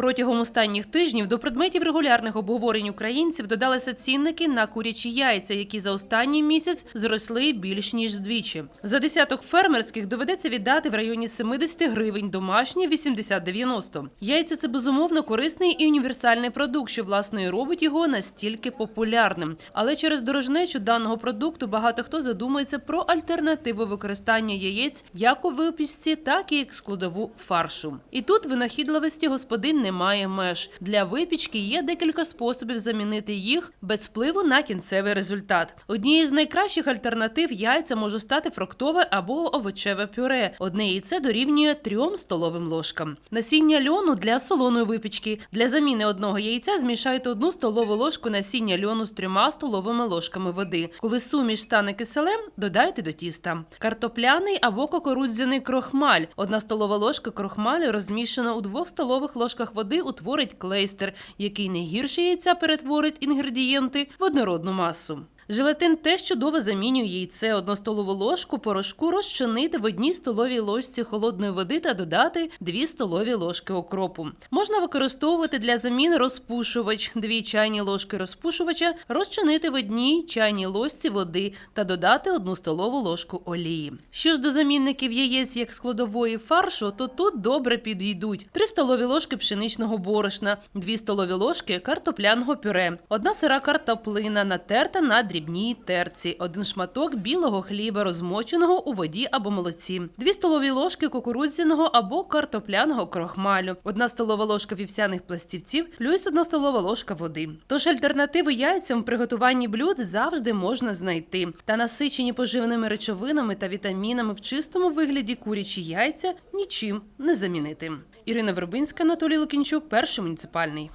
Протягом останніх тижнів до предметів регулярних обговорень українців додалися цінники на курячі яйця, які за останній місяць зросли більш ніж вдвічі. За десяток фермерських доведеться віддати в районі 70 гривень, домашні 80-90. Яйця це безумовно корисний і універсальний продукт, що власне і робить його настільки популярним. Але через дорожнечу даного продукту багато хто задумується про альтернативу використання яєць як у випічці, так і як складову фаршу. І тут винахідливості господин немає меж. Для випічки є декілька способів замінити їх без впливу на кінцевий результат. Однією з найкращих альтернатив яйця може стати фруктове або овочеве пюре. Одне яйце дорівнює трьом столовим ложкам. Насіння льону для солоної випічки. Для заміни одного яйця змішайте одну столову ложку насіння льону з трьома столовими ложками води. Коли суміш стане киселем, додайте до тіста. Картопляний або кукурудзяний крохмаль. Одна столова ложка крохмалю розмішана у двох столових ложках води утворить клейстер, який не гірше перетворить інгредієнти в однородну масу. Желатин теж чудово замінює яйце. Одну столову ложку порошку розчинити в одній столовій ложці холодної води та додати 2 столові ложки окропу. Можна використовувати для заміни розпушувач, 2 чайні ложки розпушувача, розчинити в одній чайній ложці води та додати 1 столову ложку олії. Що ж до замінників яєць як складової фаршу, то тут добре підійдуть 3 столові ложки пшеничного борошна, 2 столові ложки картопляного пюре, одна сира картоплина натерта на дрібній терці, один шматок білого хліба, розмоченого у воді або молоці, 2 столові ложки кукурудзяного або картопляного крохмалю, одна столова ложка вівсяних пластівців, плюс одна столова ложка води. Тож альтернативи яйцям в приготуванні блюд завжди можна знайти. Та насичені поживними речовинами та вітамінами в чистому вигляді курячі яйця нічим не замінити. Ірина Вербинська, Анатолій Лукінчук, перший муніципальний.